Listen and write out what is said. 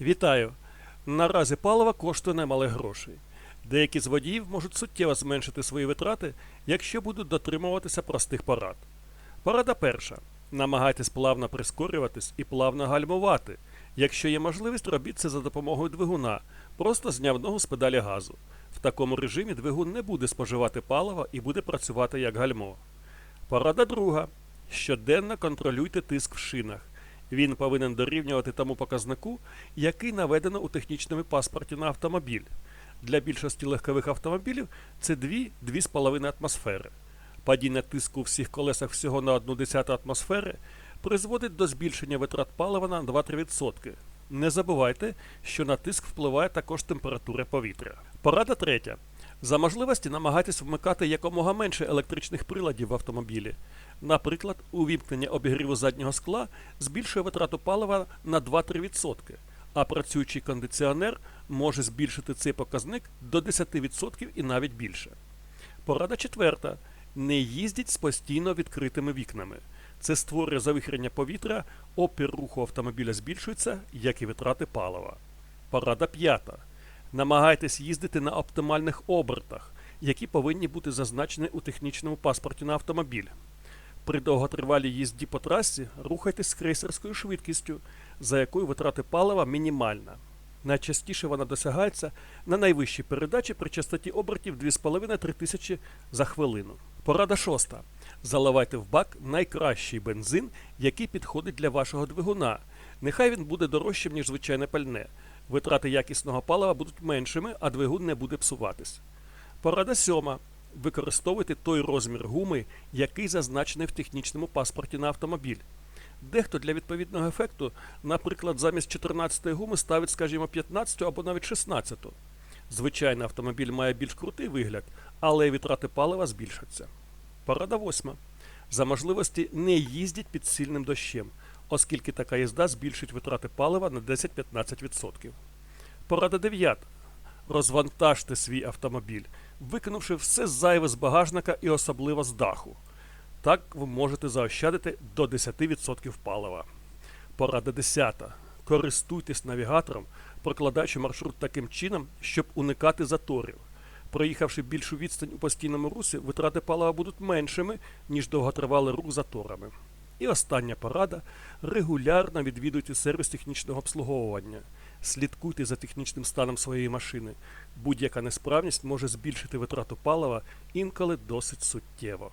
Вітаю! Наразі паливо коштує немалих грошей. Деякі з водіїв можуть суттєво зменшити свої витрати, якщо будуть дотримуватися простих порад. Порада перша. Намагайтесь плавно прискорюватись і плавно гальмувати. Якщо є можливість, робіть це за допомогою двигуна, просто зняв ногу з педалі газу. В такому режимі двигун не буде споживати паливо і буде працювати як гальмо. Порада друга. Щоденно контролюйте тиск в шинах. Він повинен дорівнювати тому показнику, який наведено у технічному паспорті на автомобіль. Для більшості легкових автомобілів це 2-2,5 атмосфери. Падіння тиску у всіх колесах всього на 1,1 атмосфери призводить до збільшення витрат палива на 2-3%. Не забувайте, що на тиск впливає також температура повітря. Порада третя. За можливості намагайтесь вмикати якомога менше електричних приладів в автомобілі. Наприклад, увімкнення обігріву заднього скла збільшує витрату палива на 2-3%, а працюючий кондиціонер може збільшити цей показник до 10% і навіть більше. Порада четверта. Не їздіть з постійно відкритими вікнами. Це створює завихрення повітря, опір руху автомобіля збільшується, як і витрати палива. Порада п'ята. Намагайтесь їздити на оптимальних обертах, які повинні бути зазначені у технічному паспорті на автомобіль. При довготривалій їзді по трасі рухайтесь з крейсерською швидкістю, за якою витрати палива мінімальна. Найчастіше вона досягається на найвищій передачі при частоті обертів 2,5-3 тисячі за хвилину. Порада шоста. Заливайте в бак найкращий бензин, який підходить для вашого двигуна. Нехай він буде дорожчим, ніж звичайне пальне. Витрати якісного палива будуть меншими, а двигун не буде псуватись. Порада сьома. Використовуйте той розмір гуми, який зазначений в технічному паспорті на автомобіль. Дехто для відповідного ефекту, наприклад, замість 14 гуми ставить, скажімо, 15 або навіть 16. Звичайно, автомобіль має більш крутий вигляд, але витрати палива збільшаться. Порада восьма. За можливості не їздіть під сильним дощем, оскільки така їзда збільшить витрати палива на 10-15%. Порада дев'ята. Розвантажте свій автомобіль, викинувши все зайве з багажника і особливо з даху. Так ви можете заощадити до 10% палива. Порада 10. Користуйтесь навігатором, прокладаючи маршрут таким чином, щоб уникати заторів. Проїхавши більшу відстань у постійному русі, витрати палива будуть меншими, ніж довготривалий рух заторами. І остання порада регулярно відвідуйте сервіс технічного обслуговування. Слідкуйте за технічним станом своєї машини. Будь-яка несправність може збільшити витрату палива інколи досить суттєво.